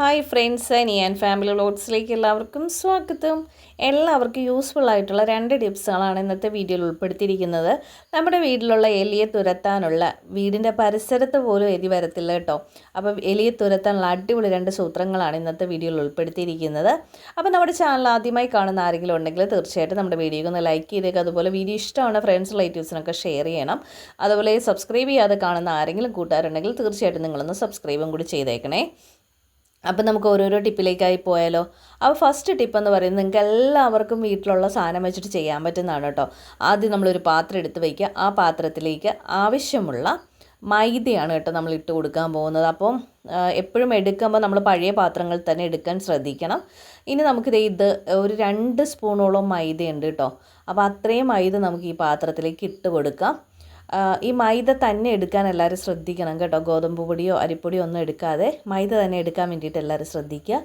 Hi friends ഞാൻ family ലോഡ്സിലേക്ക് എല്ലാവർക്കും സ്വാഗതം. എല്ലാവർക്കും യൂസ്ഫുൾ ആയിട്ടുള്ള രണ്ട് ടിപ്സുകളാണ് ഇന്നത്തെ വീഡിയോയിൽ ഉൾപ്പെടുത്തിയിരിക്കുന്നത്. നമ്മുടെ വീട്ടിലുള്ള എലിയെ തുരത്താനുള്ള വീടിന്റെ പരിസരത്ത് പോലും എലി വരത്തില്ല കേട്ടോ. അപ്പം എലിയെ തുരത്താനുള്ള അടിപൊളി രണ്ട് സൂത്രങ്ങളാണ് ഇന്നത്തെ വീഡിയോയിൽ ഉൾപ്പെടുത്തിയിരിക്കുന്നത്. അപ്പോൾ നമ്മുടെ ചാനൽ ആദ്യമായി കാണുന്ന ആരെങ്കിലും ഉണ്ടെങ്കിൽ തീർച്ചയായിട്ടും നമ്മുടെ വീഡിയോ ഒന്ന് ലൈക്ക് ചെയ്തേക്കുക അതുപോലെ വീഡിയോ ഇഷ്ടമാണ് ഫ്രണ്ട്സ് റിലേറ്റീവ്സിനൊക്കെ ഷെയർ ചെയ്യണം. അതുപോലെ സബ്സ്ക്രൈബ് ചെയ്യാതെ കാണുന്ന ആരെങ്കിലും കൂട്ടുകാരുണ്ടെങ്കിൽ തീർച്ചയായിട്ടും നിങ്ങളൊന്ന് സബ്സ്ക്രൈബും കൂടി ചെയ്തേക്കണേ. അപ്പം നമുക്ക് ഓരോരോ ടിപ്പിലേക്കായി പോയാലോ. അപ്പോൾ ഫസ്റ്റ് ടിപ്പ് എന്ന് പറയുന്നത് നിങ്ങൾക്ക് എല്ലാവർക്കും വീട്ടിലുള്ള സാധനം വെച്ചിട്ട് ചെയ്യാൻ പറ്റുന്നതാണ് കേട്ടോ. ആദ്യം നമ്മളൊരു പാത്രം എടുത്ത് വയ്ക്കുക ആ പാത്രത്തിലേക്ക് ആവശ്യമുള്ള മൈദയാണ് കേട്ടോ നമ്മൾ ഇട്ട് കൊടുക്കാൻ പോകുന്നത്. അപ്പം എപ്പോഴും എടുക്കുമ്പോൾ നമ്മൾ പഴയ പാത്രങ്ങൾ തന്നെ എടുക്കാൻ ശ്രദ്ധിക്കണം. ഇനി നമുക്കിത് ഇത് ഒരു രണ്ട് സ്പൂണോളം മൈദയുണ്ട് കേട്ടോ. അപ്പോൾ അത്രയും മൈദ നമുക്ക് ഈ പാത്രത്തിലേക്ക് ഇട്ട് കൊടുക്കാം. ഈ മൈദ തന്നെ എടുക്കാൻ എല്ലാവരും ശ്രദ്ധിക്കണം കേട്ടോ. ഗോതമ്പ് പൊടിയോ അരിപ്പൊടിയോ ഒന്നും എടുക്കാതെ മൈദ തന്നെ എടുക്കാൻ വേണ്ടിയിട്ട് എല്ലാവരും ശ്രദ്ധിക്കുക.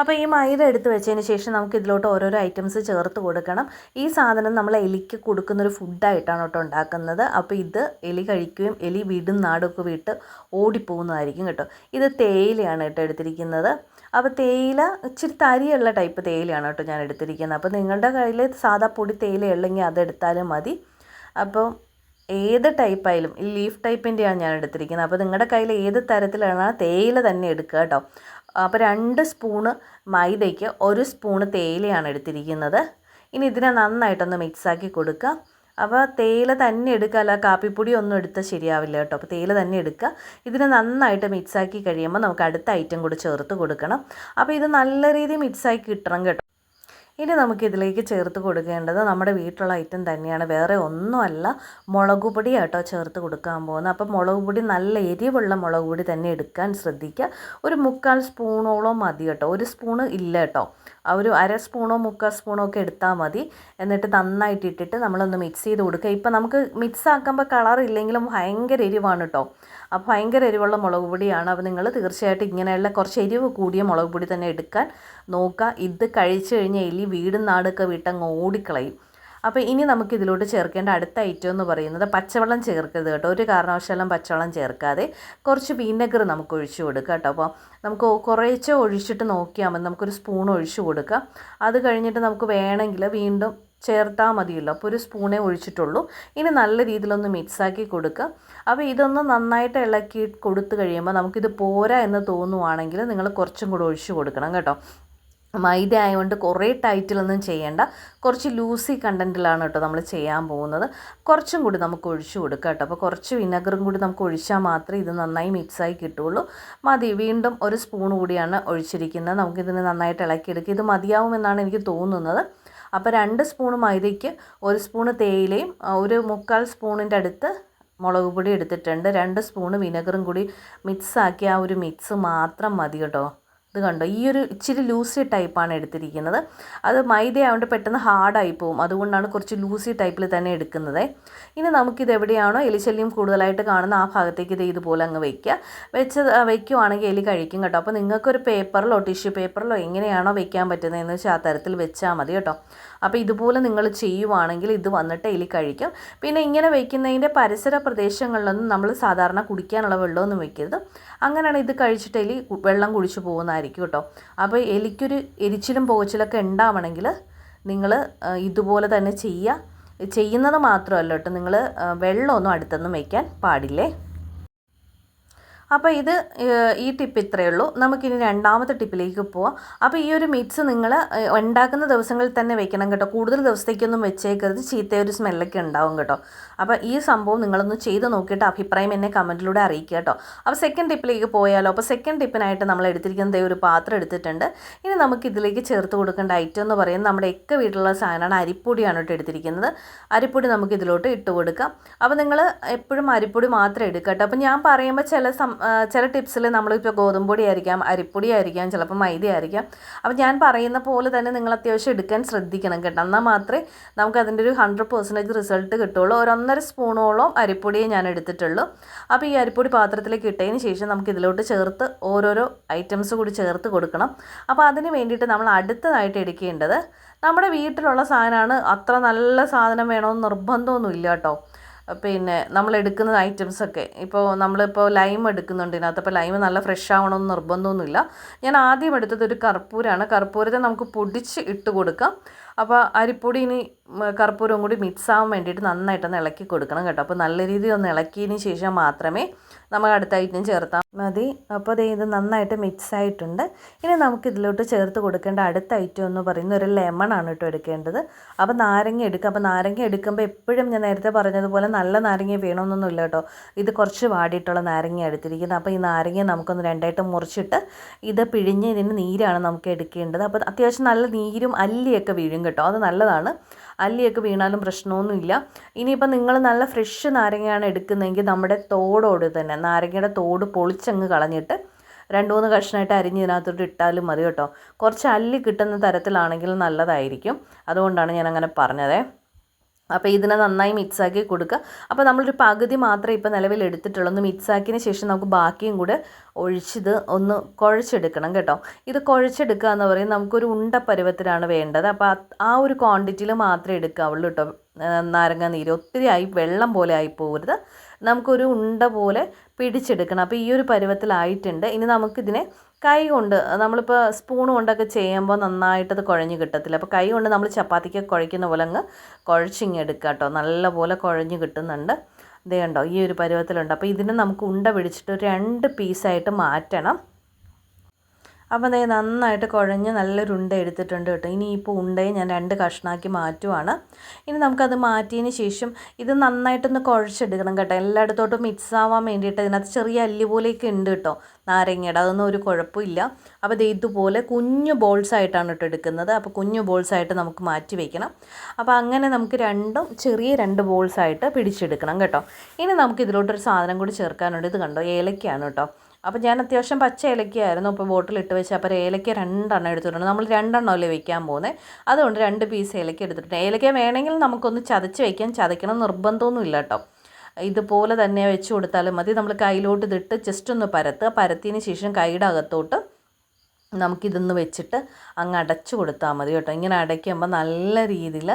അപ്പോൾ ഈ മൈദ എടുത്ത് വെച്ചതിന് ശേഷം നമുക്ക് ഇതിലോട്ട് ഓരോരോ ഐറ്റംസ് ചേർത്ത് കൊടുക്കണം. ഈ സാധനം നമ്മൾ എലിക്ക് കൊടുക്കുന്നൊരു ഫുഡായിട്ടാണ് കേട്ടോ ഉണ്ടാക്കുന്നത്. അപ്പോൾ ഇത് എലി കഴിക്കുകയും എലി വീടും നാടൊക്കെ വിട്ട് ഓടിപ്പോകുന്നതായിരിക്കും കേട്ടോ. ഇത് തേയിലയാണ് കേട്ടോ എടുത്തിരിക്കുന്നത്. അപ്പോൾ തേയില ഇച്ചിരി തരിയുള്ള ടൈപ്പ് തേയിലയാണ് കേട്ടോ ഞാൻ എടുത്തിരിക്കുന്നത്. അപ്പോൾ നിങ്ങളുടെ കയ്യിൽ സാധാ പൊടി തേയില ഉള്ളെങ്കിൽ അതെടുത്താലും മതി. അപ്പോൾ ഏത് ടൈപ്പായാലും ഈ ലീഫ് ടൈപ്പിന്റെയാണ് ഞാൻ എടുത്തിരിക്കുന്നത്. അപ്പോൾ നിങ്ങളുടെ കയ്യിൽ ഏത് തരത്തിലാണ് തേയില തന്നെ എടുക്കുക കേട്ടോ. അപ്പോൾ രണ്ട് സ്പൂണ് മൈദയ്ക്ക് ഒരു സ്പൂണ് തേയിലയാണ് എടുത്തിരിക്കുന്നത്. ഇനി ഇതിനെ നന്നായിട്ടൊന്ന് മിക്സാക്കി കൊടുക്കുക. അപ്പോൾ തേയില തന്നെ എടുക്കുക അല്ല കാപ്പിപ്പൊടി ഒന്നും എടുത്താൽ ശരിയാവില്ല കേട്ടോ. അപ്പോൾ തേയില തന്നെ എടുക്കുക. ഇതിനെ നന്നായിട്ട് മിക്സാക്കി കഴിയുമ്പോൾ നമുക്ക് അടുത്ത ഐറ്റം കൂടി ചേർത്ത് കൊടുക്കണം. അപ്പോൾ ഇത് നല്ല രീതിയിൽ മിക്സാക്കി കിട്ടണം കേട്ടോ. ഇനി നമുക്ക് ഇതിലേക്ക് ചേർത്ത് കൊടുക്കേണ്ടത് നമ്മുടെ വീട്ടിലുള്ള ഐറ്റം തന്നെയാണ്. വേറെ ഒന്നുമല്ല മുളക് പൊടി കേട്ടോ ചേർത്ത് കൊടുക്കാൻ പോകുന്നത്. അപ്പം മുളക് പൊടി നല്ല എരിവുള്ള മുളക് പൊടി തന്നെ എടുക്കാൻ ശ്രദ്ധിക്കുക. ഒരു മുക്കാൽ സ്പൂണോളം മതി കേട്ടോ. ഒരു സ്പൂണ് ഇല്ല കേട്ടോ. ഒരു അര സ്പൂണോ മുക്കാൽ സ്പൂണോ ഒക്കെ എടുത്താൽ മതി. എന്നിട്ട് നന്നായിട്ട് ഇട്ടിട്ട് നമ്മളൊന്ന് മിക്സ് ചെയ്ത് കൊടുക്കുക. ഇപ്പം നമുക്ക് മിക്സ് ആക്കുമ്പോൾ കളർ ഇല്ലെങ്കിലും ഭയങ്കര എരിവാണ് കേട്ടോ. അപ്പോൾ ഭയങ്കര എരിവുള്ള മുളക് പൊടിയാണ്. അപ്പോൾ നിങ്ങൾ തീർച്ചയായിട്ടും ഇങ്ങനെയുള്ള കുറച്ച് എരിവ് കൂടിയ മുളക് പൊടി തന്നെ എടുക്കാൻ നോക്കുക. ഇത് കഴിച്ചു കഴിഞ്ഞാൽ എലി വീടും നാടൊക്കെ വിട്ടങ്ങ് ഓടിക്കളയും. അപ്പോൾ ഇനി നമുക്ക് ഇതിലോട്ട് ചേർക്കേണ്ട അടുത്ത ഐറ്റം എന്ന് പറയുന്നത് പച്ചവെള്ളം ചേർക്കരുത് കേട്ടോ. ഒരു കാരണവശാലും പച്ചവെള്ളം ചേർക്കാതെ കുറച്ച് വിനെഗർ നമുക്ക് ഒഴിച്ചു കൊടുക്കുക കേട്ടോ. അപ്പോൾ നമുക്ക് കുറേശ്ശെ ഒഴിച്ചിട്ട് നോക്കിയാൽ മതി. നമുക്കൊരു സ്പൂൺ ഒഴിച്ചു കൊടുക്കുക അത് കഴിഞ്ഞിട്ട് നമുക്ക് വേണമെങ്കിൽ വീണ്ടും ചേർത്താൽ മതിയല്ലോ. അപ്പോൾ ഒരു സ്പൂണേ ഒഴിച്ചിട്ടുള്ളൂ. ഇനി നല്ല രീതിയിലൊന്ന് മിക്സാക്കി കൊടുക്കുക. അപ്പോൾ ഇതൊന്ന് നന്നായിട്ട് ഇളക്കി കൊടുത്തു കഴിയുമ്പോൾ നമുക്കിത് പോരാ എന്ന് തോന്നുവാണെങ്കിൽ നിങ്ങൾ കുറച്ചും കൂടെ ഒഴിച്ചു കൊടുക്കണം കേട്ടോ. മൈദ ആയതുകൊണ്ട് കുറേ ടൈറ്റിലൊന്നും ചെയ്യേണ്ട. കുറച്ച് ലൂസി കണ്ടന്റിലാണ് കേട്ടോ നമ്മൾ ചെയ്യാൻ പോകുന്നത്. കുറച്ചും കൂടി നമുക്ക് ഒഴിച്ചു കൊടുക്കാം കേട്ടോ. അപ്പോൾ കുറച്ച് വിനെഗറും കൂടി നമുക്ക് ഒഴിച്ചാൽ മാത്രമേ ഇത് നന്നായി മിക്സായി കിട്ടുള്ളൂ മതി. വീണ്ടും ഒരു സ്പൂൺ കൂടിയാണ് ഒഴിച്ചിരിക്കുന്നത്. നമുക്കിതിന് നന്നായിട്ട് ഇളക്കിയെടുക്കുക. ഇത് മതിയാവുമെന്നാണ് എനിക്ക് തോന്നുന്നത്. അപ്പോൾ രണ്ട് സ്പൂൺ മൈദയ്ക്ക് ഒരു സ്പൂണ് തേയിലയും ഒരു മുക്കാൽ സ്പൂണിന്റെ അടുത്ത് മുളക് പൊടി എടുത്തിട്ടുണ്ട്. രണ്ട് സ്പൂണ് വിനെഗറും കൂടി മിക്സാക്കി ആ ഒരു മിക്സ് മാത്രം മതി കേട്ടോ. ഇത് കണ്ടോ? ഈ ഒരു ഇച്ചിരി ലൂസി ടൈപ്പാണ് എടുത്തിരിക്കുന്നത്. അത് മൈദ ആയതുകൊണ്ട് പെട്ടെന്ന് ഹാർഡായി പോകും അതുകൊണ്ടാണ് കുറച്ച് ലൂസി ടൈപ്പിൽ തന്നെ എടുക്കുന്നത്. ഇനി നമുക്കിത് എവിടെയാണോ എലിശല്യം കൂടുതലായിട്ട് കാണുന്ന ആ ഭാഗത്തേക്ക് ഇത് ഇതുപോലെ അങ്ങ് വയ്ക്കുക. വെച്ച് വയ്ക്കുവാണെങ്കിൽ എലി കഴിക്കും കേട്ടോ. അപ്പോൾ നിങ്ങൾക്കൊരു പേപ്പറിലോ ടിഷ്യൂ പേപ്പറിലോ എങ്ങനെയാണോ വയ്ക്കാൻ പറ്റുന്നതെന്ന് വെച്ചാൽ ആ തരത്തിൽ വെച്ചാൽ മതി കേട്ടോ. അപ്പോൾ ഇതുപോലെ നിങ്ങൾ ചെയ്യുവാണെങ്കിൽ ഇത് വന്നിട്ട് എലി കഴിക്കും. പിന്നെ ഇങ്ങനെ വയ്ക്കുന്നതിന്റെ പരിസര പ്രദേശങ്ങളിലൊന്നും നമ്മൾ സാധാരണ കുടിക്കാനുള്ള വെള്ളമൊന്നും വെക്കരുത്. അങ്ങനെയാണ് ഇത് കഴിച്ചിട്ട് എലി വെള്ളം കുടിച്ചു പോകുന്നതായിരിക്കും കേട്ടോ. അപ്പോൾ എലിക്കൊരു എരിച്ചിലും പോകച്ചിലൊക്കെ ഉണ്ടാവണമെങ്കിൽ നിങ്ങൾ ഇതുപോലെ തന്നെ ചെയ്യുക. ചെയ്യുന്നത് മാത്രമല്ല കേട്ടോ നിങ്ങൾ വെള്ളമൊന്നും അടുത്തൊന്നും വയ്ക്കാൻ പാടില്ലേ? അപ്പോൾ ഇത് ഈ ടിപ്പ് ഇത്രയേ ഉള്ളൂ. നമുക്കിനി രണ്ടാമത്തെ ടിപ്പിലേക്ക് പോവാം. അപ്പോൾ ഈ ഒരു മിക്സ് നിങ്ങൾ ഉണ്ടാക്കുന്ന ദിവസങ്ങളിൽ തന്നെ വെക്കണം കേട്ടോ. കൂടുതൽ ദിവസത്തേക്കൊന്നും വെച്ചേക്കരുത്. ചീത്ത ഒരു സ്മെല്ലൊക്കെ ഉണ്ടാവും കേട്ടോ. അപ്പോൾ ഈ സംഭവം നിങ്ങളൊന്ന് ചെയ്ത് നോക്കിയിട്ട് അഭിപ്രായം എന്നെ കമന്റിലൂടെ അറിയിക്കുക കേട്ടോ. അപ്പോൾ സെക്കൻഡ് ടിപ്പിലേക്ക് പോയാലോ? അപ്പോൾ സെക്കൻഡ് ടിപ്പിനായിട്ട് നമ്മൾ എടുത്തിരിക്കുന്നത് ഒരു പാത്രം എടുത്തിട്ടുണ്ട്. ഇനി നമുക്ക് ഇതിലേക്ക് ചേർത്ത് കൊടുക്കേണ്ട ഐറ്റം എന്ന് പറയുന്നത് നമ്മുടെ ഒക്കെ വീട്ടിലുള്ള സാധനമാണ് അരിപ്പൊടിയാണ് കേട്ടോ എടുത്തിരിക്കുന്നത്. അരിപ്പൊടി നമുക്ക് ഇതിലോട്ട് ഇട്ട് കൊടുക്കാം. അപ്പോൾ നിങ്ങൾ എപ്പോഴും അരിപ്പൊടി മാത്രം എടുക്കുക കേട്ടോ. അപ്പോൾ ഞാൻ പറയുമ്പോൾ ചില ചില ടിപ്സിൽ നമ്മളിപ്പോൾ ഗോതമ്പൊടി ആയിരിക്കാം അരിപ്പൊടി ആയിരിക്കാം ചിലപ്പോൾ മൈദ ആയിരിക്കാം അപ്പോൾ ഞാൻ പറയുന്ന പോലെ തന്നെ നിങ്ങൾ അത്യാവശ്യം എടുക്കാൻ ശ്രദ്ധിക്കണം കേട്ടോ. എന്നാൽ മാത്രമേ നമുക്ക് അതിന്റെ ഒരു ഹൺഡ്രഡ് പെർസെന്റേജ് റിസൾട്ട് കിട്ടുള്ളൂ ഒരു ഒന്നര സ്പൂണോളം അരിപ്പൊടിയെ ഞാൻ എടുത്തിട്ടുള്ളൂ. അപ്പോൾ ഈ അരിപ്പൊടി പാത്രത്തിലേക്ക് ഇട്ടതിന് ശേഷം നമുക്ക് ഇതിലോട്ട് ചേർത്ത് ഓരോരോ ഐറ്റംസ് കൂടി ചേർത്ത് കൊടുക്കണം. അപ്പോൾ അതിന് വേണ്ടിയിട്ട് നമ്മൾ അടുത്തതായിട്ട് എടുക്കേണ്ടത് നമ്മുടെ വീട്ടിലുള്ള സാധനമാണ്. അത്ര നല്ല സാധനം വേണമെന്ന് നിർബന്ധമൊന്നുമില്ല കേട്ടോ. പിന്നെ നമ്മൾ എടുക്കുന്ന ഐറ്റംസൊക്കെ ഇപ്പോൾ നമ്മളിപ്പോൾ ലൈം എടുക്കുന്നുണ്ട്. ഇതിനകത്ത് അപ്പോൾ ലൈം നല്ല ഫ്രഷ് ആവണമെന്ന് നിർബന്ധമൊന്നുമില്ല. ഞാൻ ആദ്യം എടുത്തത് ഒരു കർപ്പൂരാണ്. കർപ്പൂരത്തെ നമുക്ക് പൊടിച്ച് ഇട്ട് കൊടുക്കാം. അപ്പോൾ അരിപ്പൊടി ഇനി കർപ്പൂരവും കൂടി മിക്സ് ആവാൻ വേണ്ടിയിട്ട് നന്നായിട്ടൊന്ന് ഇളക്കി കൊടുക്കണം കേട്ടോ. അപ്പോൾ നല്ല രീതിയിൽ ഒന്ന് ഇളക്കിയതിന് ശേഷം മാത്രമേ നമ്മൾ അടുത്ത ഐറ്റം ചേർത്താൽ മതി. അപ്പോൾ ദേ ഇത് നന്നായിട്ട് മിക്സ് ആയിട്ടുണ്ട്. ഇനി നമുക്ക് ഇതിലോട്ട് ചേർത്ത് കൊടുക്കേണ്ട അടുത്ത ഐറ്റം എന്ന് പറയുന്നത് ഒരു ലെമൺ ആണ് കേട്ടോ എടുക്കേണ്ടത്. അപ്പോൾ നാരങ്ങ എടുക്കുക അപ്പോൾ നാരങ്ങ എടുക്കുമ്പോൾ എപ്പോഴും ഞാൻ നേരത്തെ പറഞ്ഞതുപോലെ നല്ല നാരങ്ങ വേണമെന്നൊന്നുമില്ല കേട്ടോ. ഇത് കുറച്ച് വാടിയിട്ടുള്ള നാരങ്ങ എടുത്തിരിക്കുന്നത്. അപ്പോൾ ഈ നാരങ്ങ നമുക്കൊന്ന് രണ്ടായിട്ട് മുറിച്ചിട്ട് ഇത് പിഴിഞ്ഞ് ഇതിന് നീരാണ് നമുക്ക് എടുക്കേണ്ടത്. അപ്പോൾ അത്യാവശ്യം നല്ല നീരും അല്ലിയൊക്കെ വീഴും കേട്ടോ. അത് നല്ലതാണ്. അല്ലിയൊക്കെ വീണാലും പ്രശ്നമൊന്നുമില്ല. ഇനിയിപ്പോൾ നിങ്ങൾ നല്ല ഫ്രഷ് നാരങ്ങയാണ് എടുക്കുന്നതെങ്കിൽ നമ്മുടെ തോടോട് തന്നെ നാരങ്ങയുടെ തോട് പൊളിച്ചങ്ങ് കളഞ്ഞിട്ട് രണ്ട് മൂന്ന് കഷ്ണമായിട്ട് അരിഞ്ഞ് ഇതിനകത്തോട്ട് ഇട്ടാലും മതി കേട്ടോ. കുറച്ച് അല്ലി കിട്ടുന്ന തരത്തിലാണെങ്കിൽ നല്ലതായിരിക്കും. അതുകൊണ്ടാണ് ഞാൻ അങ്ങനെ പറഞ്ഞത്. അപ്പോൾ ഇതിനെ നന്നായി മിക്സാക്കി കൊടുക്കുക അപ്പോൾ നമ്മളൊരു പകുതി മാത്രമേ ഇപ്പോൾ നിലവിൽ എടുത്തിട്ടുള്ളൂ. ഒന്ന് മിക്സാക്കിയതിന് ശേഷം നമുക്ക് ബാക്കിയും കൂടെ ഒഴിച്ചിത് ഒന്ന് കുഴച്ചെടുക്കണം കേട്ടോ. ഇത് കുഴച്ചെടുക്കുക എന്ന് പറയുന്നത് നമുക്കൊരു ഉണ്ട പരുവത്തിലാണ് വേണ്ടത്. അപ്പോൾ ആ ഒരു ക്വാണ്ടിറ്റിയിൽ മാത്രമേ എടുക്കാവുള്ളൂ കേട്ടോ. നാരങ്ങ നീര്. ഒത്തിരി ആയി വെള്ളം പോലെ ആയി പോകരുത്. നമുക്കൊരു ഉണ്ട പോലെ പിടിച്ചെടുക്കണം. അപ്പോൾ ഈ ഒരു പരുവത്തിലായിട്ടുണ്ട്. ഇനി നമുക്കിതിനെ കൈ കൊണ്ട് നമ്മളിപ്പോൾ സ്പൂൺ കൊണ്ടൊക്കെ ചെയ്യുമ്പോൾ നന്നായിട്ടത് കുഴഞ്ഞ് കിട്ടത്തില്ല. അപ്പോൾ കൈ കൊണ്ട് നമ്മൾ ചപ്പാത്തിക്ക് കുഴയ്ക്കുന്ന പോലെ അങ്ങ് കുഴച്ചിങ്ങ് കേട്ടോ. നല്ലപോലെ കുഴഞ്ഞ് കിട്ടുന്നുണ്ട്. ഇതേ ഉണ്ടോ ഈ ഒരു പരുവത്തിലുണ്ട്. അപ്പോൾ ഇതിനെ നമുക്ക് ഉണ്ട പിടിച്ചിട്ട് രണ്ട് പീസായിട്ട് മാറ്റണം. അപ്പോൾ അതേ നന്നായിട്ട് കുഴഞ്ഞ് നല്ലൊരു ഉണ്ട എടുത്തിട്ടുണ്ട് കേട്ടോ. ഇനി ഇപ്പോൾ ഉണ്ടയെ ഞാൻ രണ്ട് കഷ്ണാക്കി മാറ്റുവാണ്. ഇനി നമുക്കത് മാറ്റിയതിന് ശേഷം ഇത് നന്നായിട്ടൊന്ന് കുഴച്ചെടുക്കണം കേട്ടോ. എല്ലായിടത്തോട്ടും മിക്സ് ആവാൻ വേണ്ടിയിട്ട് ഇതിനകത്ത് ചെറിയ അല്ലി പോലെയൊക്കെ ഉണ്ട് കേട്ടോ. നാരങ്ങയുടെ അതൊന്നും ഒരു കുഴപ്പമില്ല. അപ്പോൾ ഇത് ഇതുപോലെ കുഞ്ഞു ബോൾസ് ആയിട്ടാണ് കേട്ടോ എടുക്കുന്നത്. അപ്പോൾ കുഞ്ഞു ബോൾസ് ആയിട്ട് നമുക്ക് മാറ്റി വയ്ക്കണം അപ്പോൾ അങ്ങനെ നമുക്ക് രണ്ടും ചെറിയ രണ്ട് ബോൾസ് ആയിട്ട് പിടിച്ചെടുക്കണം കേട്ടോ. ഇനി നമുക്ക് ഇതിലോട്ടൊരു സാധനം കൂടി ചേർക്കാനുണ്ട്. ഇത് കണ്ടോ? ഏലക്കയാണ് കേട്ടോ. അപ്പോൾ ഞാൻ അത്യാവശ്യം പച്ച ഏലക്കയായിരുന്നു. അപ്പോൾ ബോട്ടിൽ ഇട്ട് വെച്ച് അപ്പോൾ ഏലക്ക രണ്ടെണ്ണം എടുത്തിട്ടുണ്ട്. നമ്മൾ രണ്ടെണ്ണം അല്ലേ വെക്കാൻ പോകുന്നത് അതുകൊണ്ട് രണ്ട് പീസ് ഏലക്ക എടുത്തിട്ടുണ്ട്. ഏലക്ക വേണമെങ്കിൽ നമുക്കൊന്ന് ചതച്ച് വയ്ക്കാൻ ചതയ്ക്കണം നിർബന്ധമൊന്നുമില്ല കേട്ടോ. ഇതുപോലെ തന്നെ വെച്ച് കൊടുത്താലും മതി. നമ്മൾ കയ്യിലോട്ട് ഇതിട്ട് ജസ്റ്റ് ഒന്ന് പരത്തുക പരത്തിയതിന് ശേഷം കൈയുടെ അകത്തോട്ട് നമുക്കിതൊന്ന് വെച്ചിട്ട് അങ്ങ് അടച്ചു കൊടുത്താൽ മതി കേട്ടോ. ഇങ്ങനെ അടയ്ക്കുമ്പോൾ നല്ല രീതിയിൽ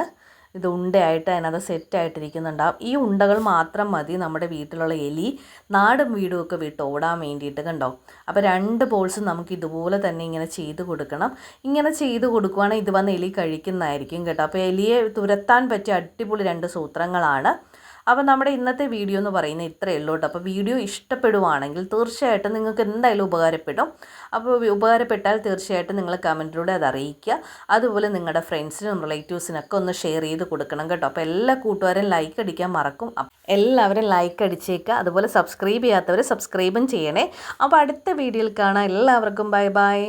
ഇത് ഉണ്ടയായിട്ട് അതിനകത്ത് സെറ്റായിട്ടിരിക്കുന്നുണ്ടാവും. ഈ ഉണ്ടകൾ മാത്രം മതി നമ്മുടെ വീട്ടിലുള്ള എലി. നാടും വീടും ഒക്കെ വിട്ട് ഓടാൻ വേണ്ടിയിട്ട് കണ്ടോ? അപ്പോൾ രണ്ട് ബോൾസും നമുക്ക് ഇതുപോലെ തന്നെ ഇങ്ങനെ ചെയ്ത് കൊടുക്കണം. ഇങ്ങനെ ചെയ്ത് കൊടുക്കുവാണെങ്കിൽ ഇത് വന്ന് എലി കഴിക്കുന്നതായിരിക്കും കേട്ടോ. അപ്പോൾ എലിയെ തുരത്താൻ പറ്റിയ അടിപൊളി രണ്ട് സൂത്രങ്ങളാണ്. അപ്പോൾ നമ്മുടെ ഇന്നത്തെ വീഡിയോ എന്ന് പറയുന്നത് ഇത്രയേ ഉള്ളൂ കേട്ടോ. അപ്പോൾ വീഡിയോ ഇഷ്ടപ്പെടുവാണെങ്കിൽ തീർച്ചയായിട്ടും നിങ്ങൾക്ക് എന്തായാലും ഉപകാരപ്പെടും. അപ്പോൾ ഉപകാരപ്പെട്ടാൽ തീർച്ചയായിട്ടും നിങ്ങൾ കമന്റിലൂടെ അത് അറിയിക്കുക. അതുപോലെ നിങ്ങളുടെ ഫ്രണ്ട്സിനും റിലേറ്റീവ്സിനൊക്കെ ഒന്ന് ഷെയർ ചെയ്ത് കൊടുക്കണം കേട്ടോ. അപ്പോൾ എല്ലാ കൂട്ടുകാരും ലൈക്ക് അടിക്കാൻ മറക്കും. എല്ലാവരും ലൈക്ക് അടിച്ചേക്കുക. അതുപോലെ സബ്സ്ക്രൈബ് ചെയ്യാത്തവർ സബ്സ്ക്രൈബും ചെയ്യണേ. അപ്പോൾ അടുത്ത വീഡിയോയിൽ കാണാം. എല്ലാവർക്കും ബൈ ബൈ